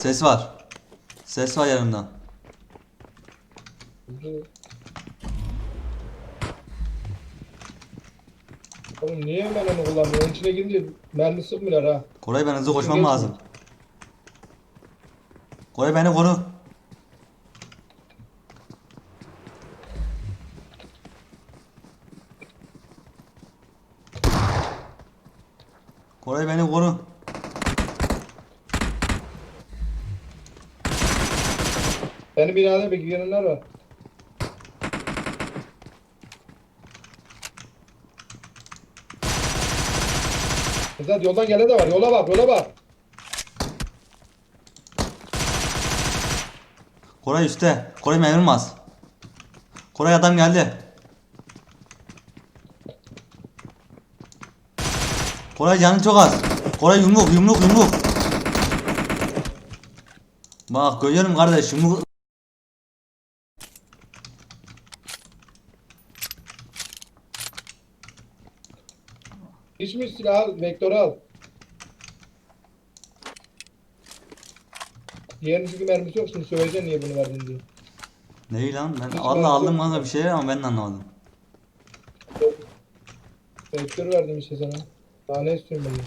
Ses var. Ses var yanımdan. Oğlum niye hemen onu kullanmıyor? Onun içine girince mermi sıkmıyorlar ha. Koray ben hızlı koşmam Geçme. lazım. Koray beni koru. Koray beni koru. Benim binada bir girenler var. Ezat yoldan gelen de var. Yola bak, yola bak. Koray üstte. Koray memurmaz. Koray adam geldi. Koray canın çok az. Koray yumruk yumruk yumruk. Bak görüyorum kardeş yumruk. Hiç mi silah al, vektörü al. Diğerinin çünkü mermisi yok şimdi söyleyeceksin niye bunu verdin diye. Neyi lan ben Hiç Allah aldım kanka bir şeyler ama ben de anlamadım. Vektörü verdim işte sana. Daha ne istiyorsun benden?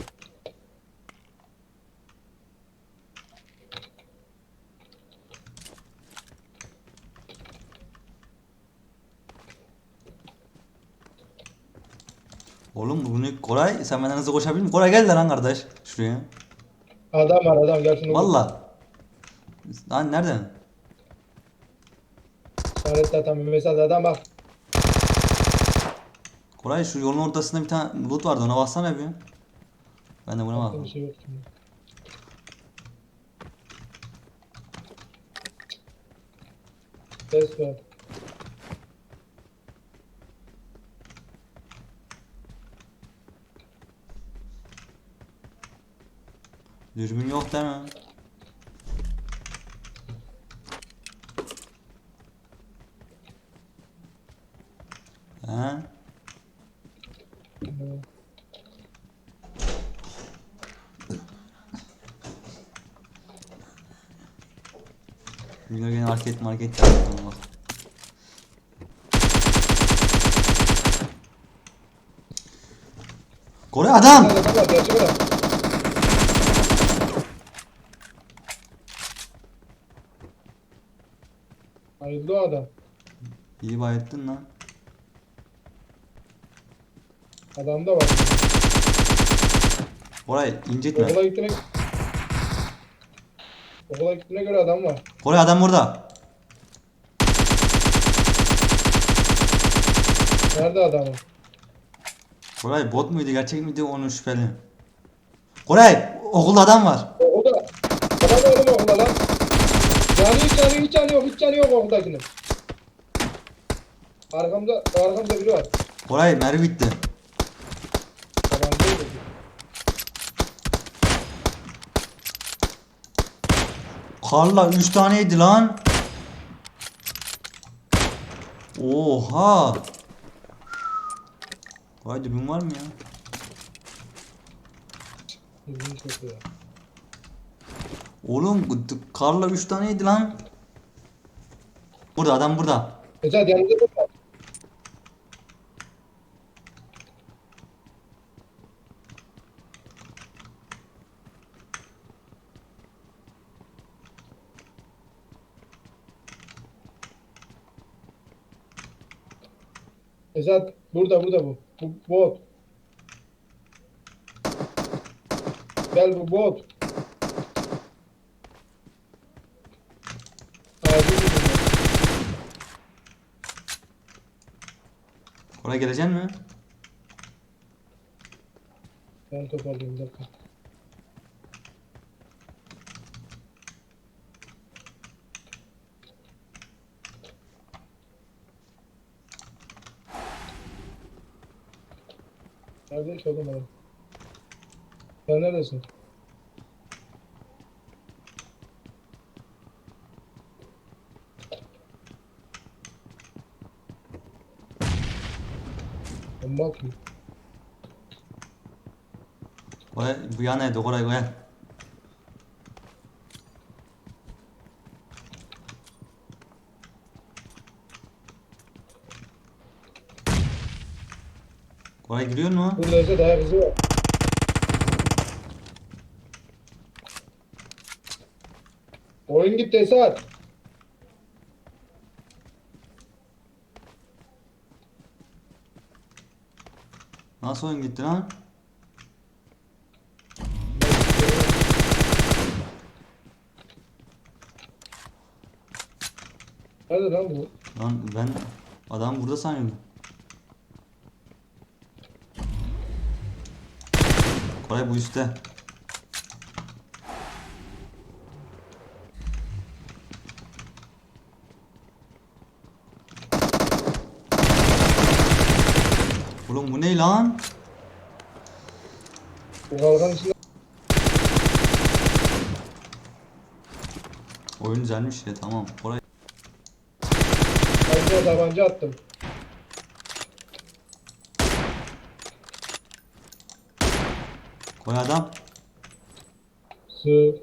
Oğlum bunu Koray sen benden hızlı koşabilir misin? Koray gel lan kardeş şuraya. Adam var adam gel şunu. Valla. Lan nereden? İşaretle adam mesaj adam bak. Koray şu yolun ortasında bir tane loot vardı ona baksana bir. Ben de buna Bir bakayım. şey yok şimdi. Ses ver. Dürbün yok değil mi? Bilmiyorum yine market market yaptım bak. Koray adam! Adam gerçek adam. O adam. İyi bayettin lan. Adam da var. Koray incitme. Okula gittiğine... Okula gittiğine göre adam var. Koray adam burada. Nerede adamı? Koray bot muydu gerçek miydi onun şüpheli. Koray okulda adam var. Okulda. Adam oğlum okulda lan. Canı hiç canı hiç canı yok. Hiç canı yok okuldakinin. Arkamda, arkamda biri var. Koray mermi bitti. Tabancayı da. Karla 3 taneydi lan. Oha. Koray dürbün var mı ya? Yüzünü çok ya. Oğlum karla 3 taneydi lan. Burada adam burada. Esat yanında dur. Esat burada burada bu. Bu bot. Gel bu bot. Koray gelecek mi? Ben toparlayayım dakika. Nerede hiç oğlum adam? Sen neredesin? Bomba atıyor. Oraya, bu yana edin oraya koyalım. Oraya giriyor mu? Burada evde daha kızı var. Oyun gitti Esat. Nasıl oyun gitti lan? Nerede lan bu? Lan ben adam burada sanıyordum. Koray bu üstte. Oğlum bu ne lan? İçinde. Oyun güzelmiş ya tamam. Koray Ayrıca tabanca attım. Koray adam. Sığ.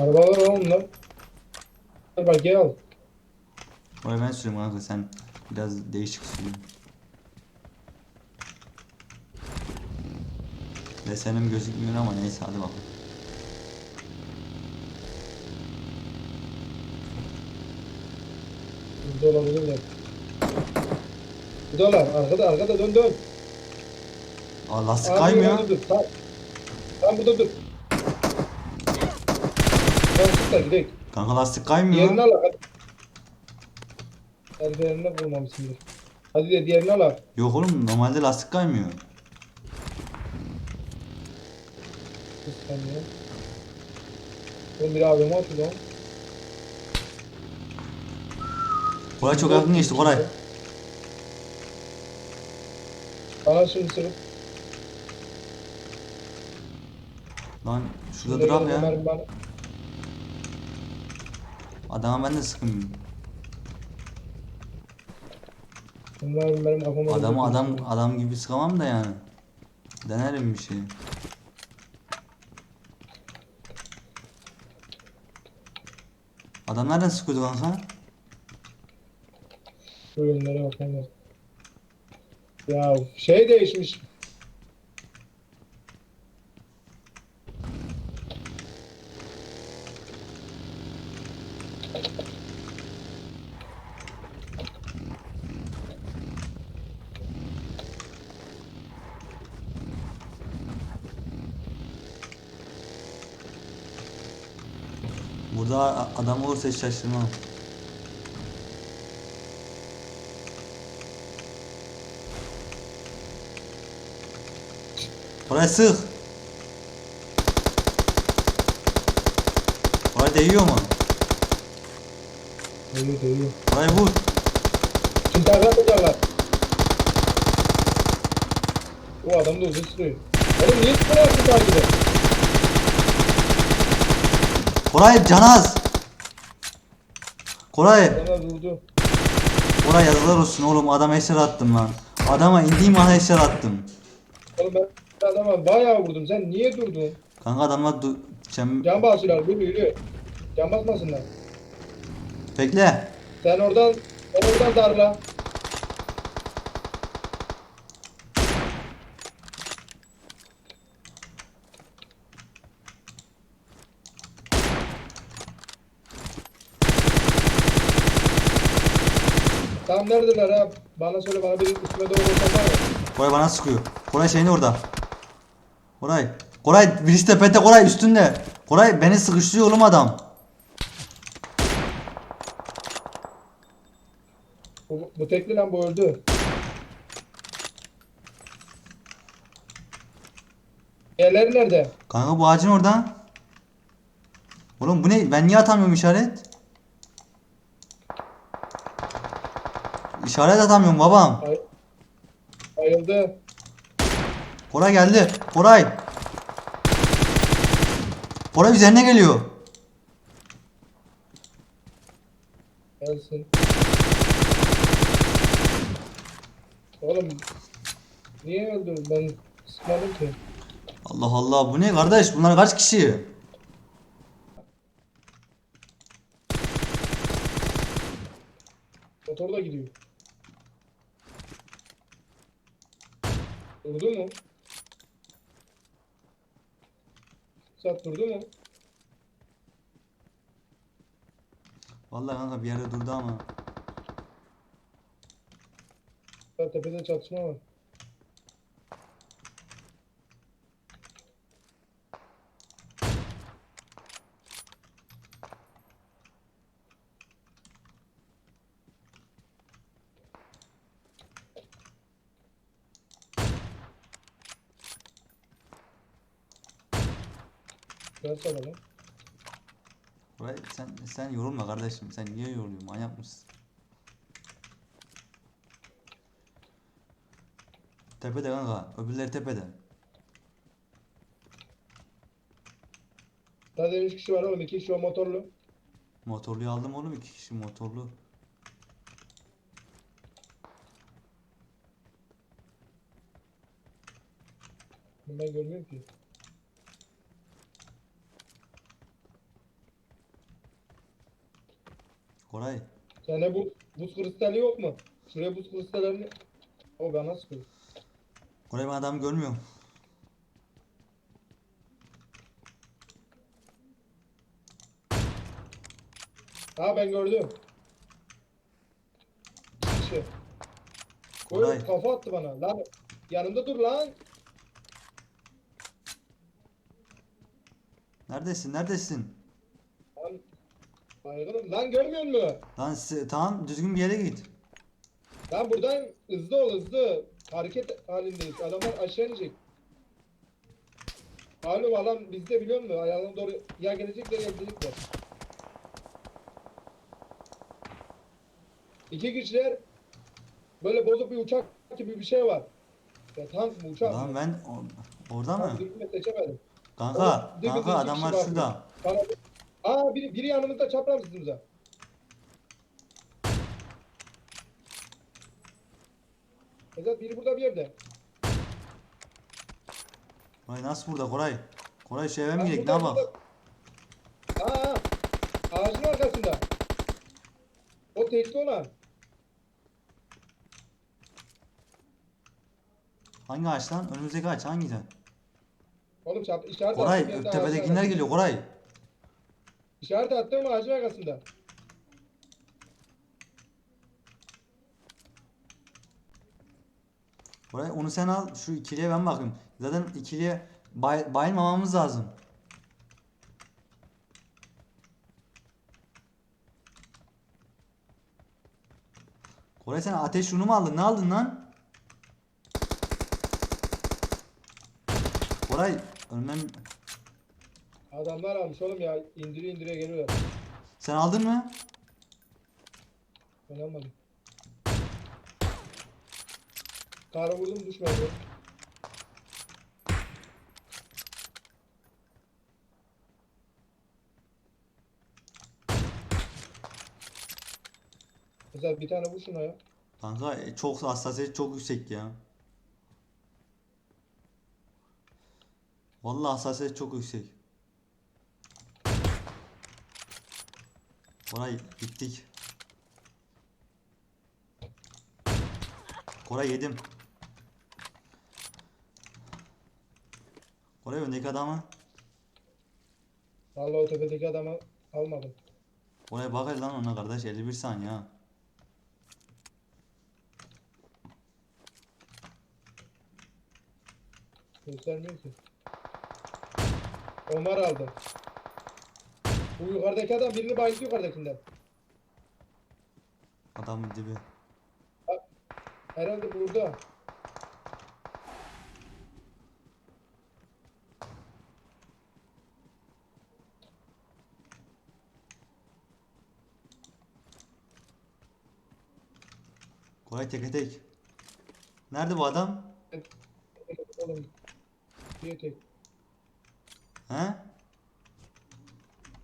Arabalar oğlum lan. Bak gel al. Koray ben süreyim kanka sen biraz değişik sürüyorsun. Desenim gözükmüyor ama neyse hadi bakalım. Burada olabilir mi? Buradalar. Arkada arkada dön dön. Abi, kaymıyor. burada Dur. Tam, tam burada dur. Tamam da gidelim. Kanka lastik kaymıyor. Diğerini al hadi. El diğerini bulmamışsındır. Hadi de diğerini al. abi. Yok oğlum normalde lastik kaymıyor. Saniye. Oğlum bir abime atıyor lan. Koray çok yakın geçti Koray. Bana şunu sırıp. Lan şurada durak ya. Adama ben de sıkın. Ömer'im benim kafama. Adamı adam adam gibi sıkamam da yani. Denerim bir şey. Adam nereden sıkıyordu kanka? Yönlere bakalım. Ya şey değişmiş. Burada adam olursa hiç şaşırmam. Koray sık. Koray değiyor mu? Değiyor değiyor. Koray vur. Şimdi takla atacaklar. O adam da uzun sürüyor. Oğlum niye sıkıntı yaptın takibi? Koray canaz. Koray. Bana. Koray yazılar olsun oğlum adam eşer attım lan. Adama indiğim an eşer attım. Oğlum ben adama bayağı vurdum. Sen niye durdun? Kanka adamlar du- çem... Can basıyorlar. Yürü yürü. Can basmasınlar. Bekle. Sen oradan sen oradan darla. Tam neredeler ha? Bana söyle bana bir üstüme doğru var ya. Koray bana sıkıyor. Koray şeyini orada. Koray. Koray birisi tepede Koray üstünde. Koray beni sıkıştırıyor oğlum adam. Bu, bu tekli lan bu öldü. Diğerleri nerede? Kanka bu ağacın orada. Oğlum bu ne? Ben niye atamıyorum işaret? İşaret atamıyorum babam. Ay. Koray geldi. Koray. Koray üzerine geliyor. Gelsin. Oğlum niye öldün? Ben sıkmadım ki. Allah Allah bu ne kardeş? Bunlar kaç kişi? Motor da gidiyor. Durdu mu? Sat durdu mu? Vallahi kanka bir yerde durdu ama. Sat tepede çatışma var. Sana lan. Koray sen sen yorulma kardeşim. Sen niye yoruluyorsun? Manyak mısın? Tepede kanka. Öbürleri tepede. Zaten 3 kişi var oğlum. 2 kişi o motorlu. Motorluyu aldım oğlum iki kişi motorlu. Ben görmüyorum ki. Koray Sende bu buz kristali yok mu? Şuraya buz kristallerini... O bana sıkıyor. Koray ben adamı görmüyorum. Ha ben gördüm. Kişi. Koray. Koy kafa attı bana. Lan yanımda dur lan. Neredesin? Neredesin? Baygınım. Lan görmüyor musun? Lan se- tamam düzgün bir yere git. Lan buradan hızlı ol hızlı. Hareket halindeyiz. Adamlar aşağı inecek. Malum alan bizde biliyor musun? Ayağına doğru ya gelecekler ya gidecekler. İki kişiler böyle bozuk bir uçak gibi bir şey var. Ya tank mı uçak Lan mı? ben o- orada mı? dürbünle seçemedim. Kanka, Oğlum, kanka iki adamlar var. şurada. Bana Aa biri, biri yanımızda çapraz üstümüze. Mesela biri burada bir yerde. Koray nasıl burada Koray? Koray eve mi gidelim ne bak? burada. Aa, ağacın arkasında. O tekli olan. Hangi ağaç lan? Önümüzdeki ağaç hangisi? Oğlum çap işaret Koray tepedekiler geliyor Koray. İşaret attım ağacın arkasında. Koray onu sen al şu ikiliye ben bakayım. Zaten ikiliye bay, bayılmamamız lazım. Koray sen ateş şunu mu aldın? Ne aldın lan? Koray ölmem... Adamlar almış oğlum ya. indire indire geliyorlar. Sen aldın mı? Ben almadım. Kara vurdum düşmedi. Mesela bir tane vur şuna ya. Kanka e, çok hassasiyet çok yüksek ya. Vallahi hassasiyet çok yüksek. Koray gittik. Koray yedim. Koray öndeki adamı. Vallahi o tepedeki adamı almadım. Koray bak lan ona kardeş 51 saniye ha. Göstermiyor ki. Omar aldı. Bu yukarıdaki adam birini bayıldı yukarıdakinden. Adamın dibi. Herhalde burada. Koray teke tek. Nerede bu adam? Bir tek. He?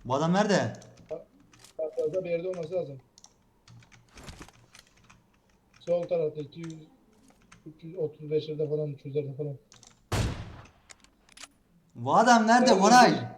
Bu adam nerede? Fazla bir yerde olması lazım. Sol tarafta 200 335'lerde falan 300'lerde falan. Bu adam nerede Koray?